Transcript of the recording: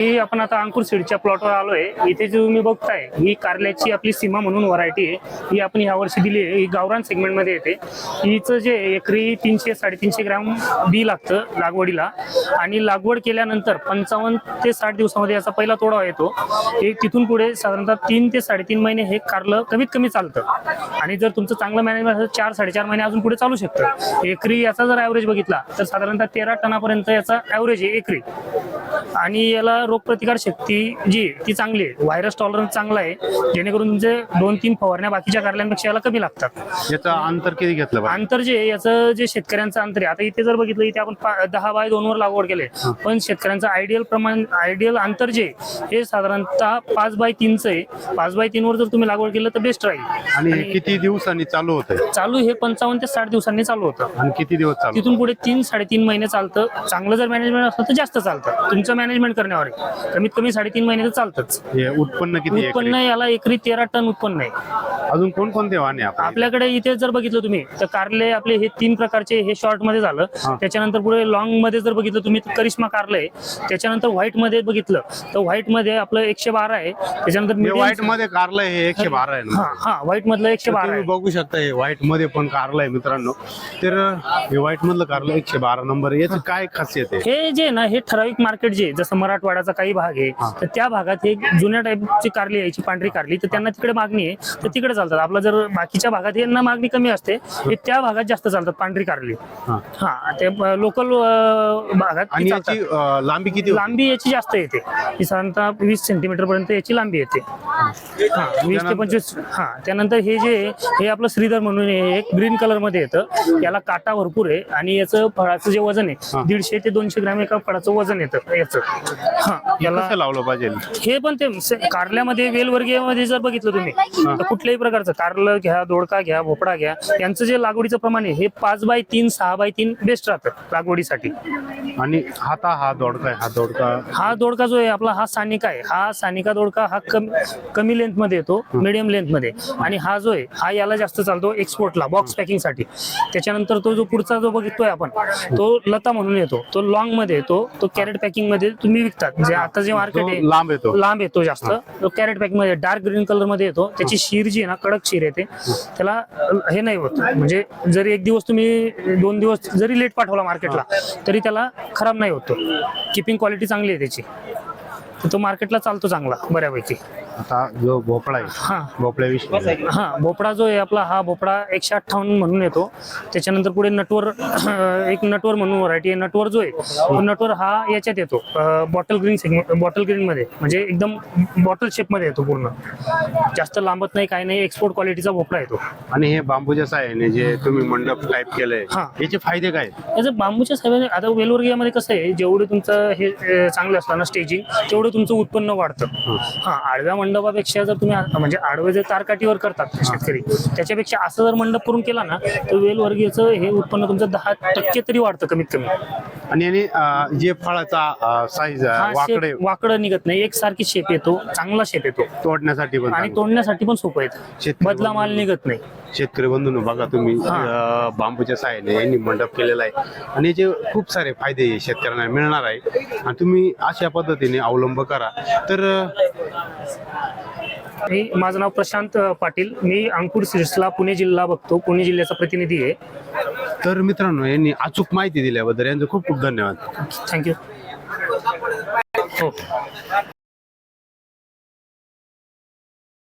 ही आपण आता अंकुर सीडच्या प्लॉटवर आलोय. इथे जे तुम्ही बघताय ही कारल्याची आपली सीमा म्हणून व्हरायटी आहे. ही आपण यावर्षी दिली आहे. ही गावरान सेगमेंटमध्ये येते. हिचं जे एकरी तीनशे साडेतीनशे ग्रॅम बी लागतं लागवडीला. आणि लागवड केल्यानंतर पंचावन्न ते साठ दिवसामध्ये याचा पहिला तोडा येतो. एक तिथून पुढे साधारणतः तीन ते साडेतीन महिने हे कारलं कमीत कमी चालतं. आणि जर तुमचं चांगलं मॅनेजमेंट असेल चार साडेचार महिने अजून पुढे चालू शकतं. एकरी याचा जर ॲव्हरेज बघितला तर साधारणतः तेरा टनापर्यंत याचा ॲव्हरेज आहे एकरी. आणि याला रोगप्रतिकार शक्ती जी आहे, ती चांगली आहे. व्हायरस टॉलरन्स चांगला आहे. जेणेकरून तुमचे दोन तीन फवारण्या बाकीच्या कारल्यांपेक्षा याला कमी लागतात. याचं अंतर किती घेतलं अंतर जे याचं जे शेतकऱ्यांचं अंतर आहे. आता इथे जर बघितलं इथे आपण दहा बाय दोन वर लागवड केले पण शेतकऱ्यांचं आयडियल प्रमाण आयडियल अंतर जे आहे, हे साधारणतः पाच बाय तीनचं आहे. पाच बाय तीन वर जर तुम्ही लागवड केलं तर बेस्ट राहील. आणि किती दिवसांनी चालू होतंय? चालू हे पंचावन्न ते साठ दिवसांनी चालू होतं. आणि किती दिवस तिथून पुढे तीन साडेतीन महिने चालतं. चांगलं जर मॅनेजमेंट असलं तर जास्त चालतं. तुमचं मॅनेजमेंट करण्यावर आहे. कमीत कमी साडेतीन महिने तर चालतंच. हे उत्पन्न किती उत्पन्न एकरी? याला एकरी तेरा टन उत्पन्न आहे. अजून कोणकोणते वाहने आपल्याकडे इथे जर बघितलं तुम्ही तर कारले आपले हे तीन प्रकारचे हे शॉर्टमध्ये झालं. हा. त्याच्यानंतर पुढे लॉंगमध्ये जर बघितलं तुम्ही तर करिश्मा कारलं. आहे त्याच्यानंतर व्हाईटमध्ये बघितलं तर व्हाईटमध्ये आपलं एकशे बारा आहे. त्याच्यानंतर हे medium- व्हाईटमध्ये कारलं हे एकशे बारा आहे हा हा व्हाईट मधलं एकशे तर बारा तुम्ही आहे. बघू शकता हे व्हाईटमध्ये पण कारलं आहे मित्रांनो. तर हे व्हाईट मधलं कारलं एकशे बारा नंबर आहे. याचं काय खासियत आहे? हे जे आहे ना हे ठराविक मार्केट जे आहे, जसं मराठवाड्याचा काही भाग आहे. तर त्या भागात हे जुन्या टाईपची कारली यायची पांढरी कारली तर त्यांना तिकडे मागणी आहे तर तिकडे चालतात आपला जर बाकीच्या भागात यांना मागणी कमी असते त्या भागात जास्त चालतात पांढरी कारली हा. ते लोकल भागात लांबी किती? लांबी याची जास्त येते ही साधारणतः वीस सेंटीमीटर पर्यंत याची लांबी येते हा वीस ते पंचवीस हा त्यानंतर हे जे हे आपलं श्रीधर म्हणून एक ग्रीन कलरमध्ये येतं याला काटा भरपूर आहे आणि याचं फळाचं जे वजन. आहे दीडशे ते दोनशे ग्रॅम एका फळाचं वजन येतं याचं हा याला कसं लावलं पाहिजे? हे पण ते स- कारल्यामध्ये वेलवर्गीयमध्ये जर बघितलं तुम्ही तर कुठल्याही प्रकारचं कारलं घ्या दोडका घ्या भोपळा घ्या यांचं जे लागवडीचं प्रमाण आहे हे पाच बाय तीन सहा बाय तीन बेस्ट राहतं लागवडीसाठी. आणि हाता हा दोडका आहे हा दोडका हा दोडका जो आहे आपला हा सानिका आहे. हा सानिका दोडका हा कमी कमी लेंथमध्ये येतो मिडियम लेंथमध्ये आणि हा जो आहे हा याला जास्त चालतो एक्सपोर्टला बॉक्स पॅकिंगसाठी. त्याच्यानंतर तो जो पुढचा जो बघितोय आपण तो लता म्हणून येतो. तो लॉंगमध्ये येतो तो कॅरेट पॅकिंगमध्ये तुम्ही विकतात. जे आता जे मार्केट आहे लांब येतो. लांब येतो जास्त. तो कॅरेट पॅकमध्ये डार्क ग्रीन कलरमध्ये येतो. त्याची शीर जी आहे ना कडक शीर येते. त्याला हे नाही होत. म्हणजे जरी एक दिवस तुम्ही दोन दिवस जरी लेट पाठवला मार्केटला तरी त्याला खराब नाही होतो. किपिंग क्वालिटी चांगली आहे त्याची. तो मार्केटला चालतो चांगला बऱ्यापैकी. आता जो भोपळा आहे हा. भोपळ्याविषयी. हा भोपळा जो आहे आपला हा भोपळा एकशे अठ्ठावन्न म्हणून येतो. त्याच्यानंतर पुढे नटवर एक नटवर म्हणून व्हरायटी आहे. नटवर जो आहे तो नटवर हा याच्यात येतो. Bottle green segment bottle green मध्ये. म्हणजे एकदम बॉटल शेपमध्ये येतो पूर्ण. जास्त लांबत नाही काही नाही. एक्सपोर्ट क्वालिटीचा भोपळा येतो. आणि हे बांबूच्या साह्याने जे तुम्ही मंडप टाईप केलंय हा. याचे फायदे काय आहेत? याचं बांबूच्या साहेब आता वेलवर्गीयामध्ये कसं आहे जेवढं तुमचं हे अ, चांगलं असतं ना स्टेजिंग तेवढं तुमचं उत्पन्न वाढतं. हा. आडव्या मंडपापेक्षा जर तुम्ही म्हणजे आडवे जे तारकाठीवर करतात शेतकरी त्याच्यापेक्षा असं जर मंडप करून केला ना तर वेलवर्गीयचं हे उत्पन्न तुमचं दहा टक्के तरी वाढतं कमीत कमी. आणि याने अं, जे फळाचा साईज हा वाकडे शेप वाकडं निघत नाही. एकसारखी शेप येतो चांगला शेप येतो. तोडण्यासाठी पण आणि चांगलं. तोडण्यासाठी पण सोपं येतं शेतकरी बदला माल निघत नाही. शेतकरी बंधून बघा तुम्ही. अं, बांबूच्या साह्याने यांनी मंडप केलेला आहे. आणि याचे खूप सारे फायदे शेतकऱ्यांना मिळणार आहे. आणि तुम्ही अशा पद्धतीने अवलंब करा. तर अं, मी माझं नाव प्रशांत अ, पाटील. मी अंकुर सिर्सला पुणे जिल्हा बघतो. पुणे जिल्ह्याचा प्रतिनिधी आहे. तर मित्रांनो यांनी अचूक माहिती दिल्याबद्दल यांचं खूप खूप धन्यवाद. थँक्यू. हो.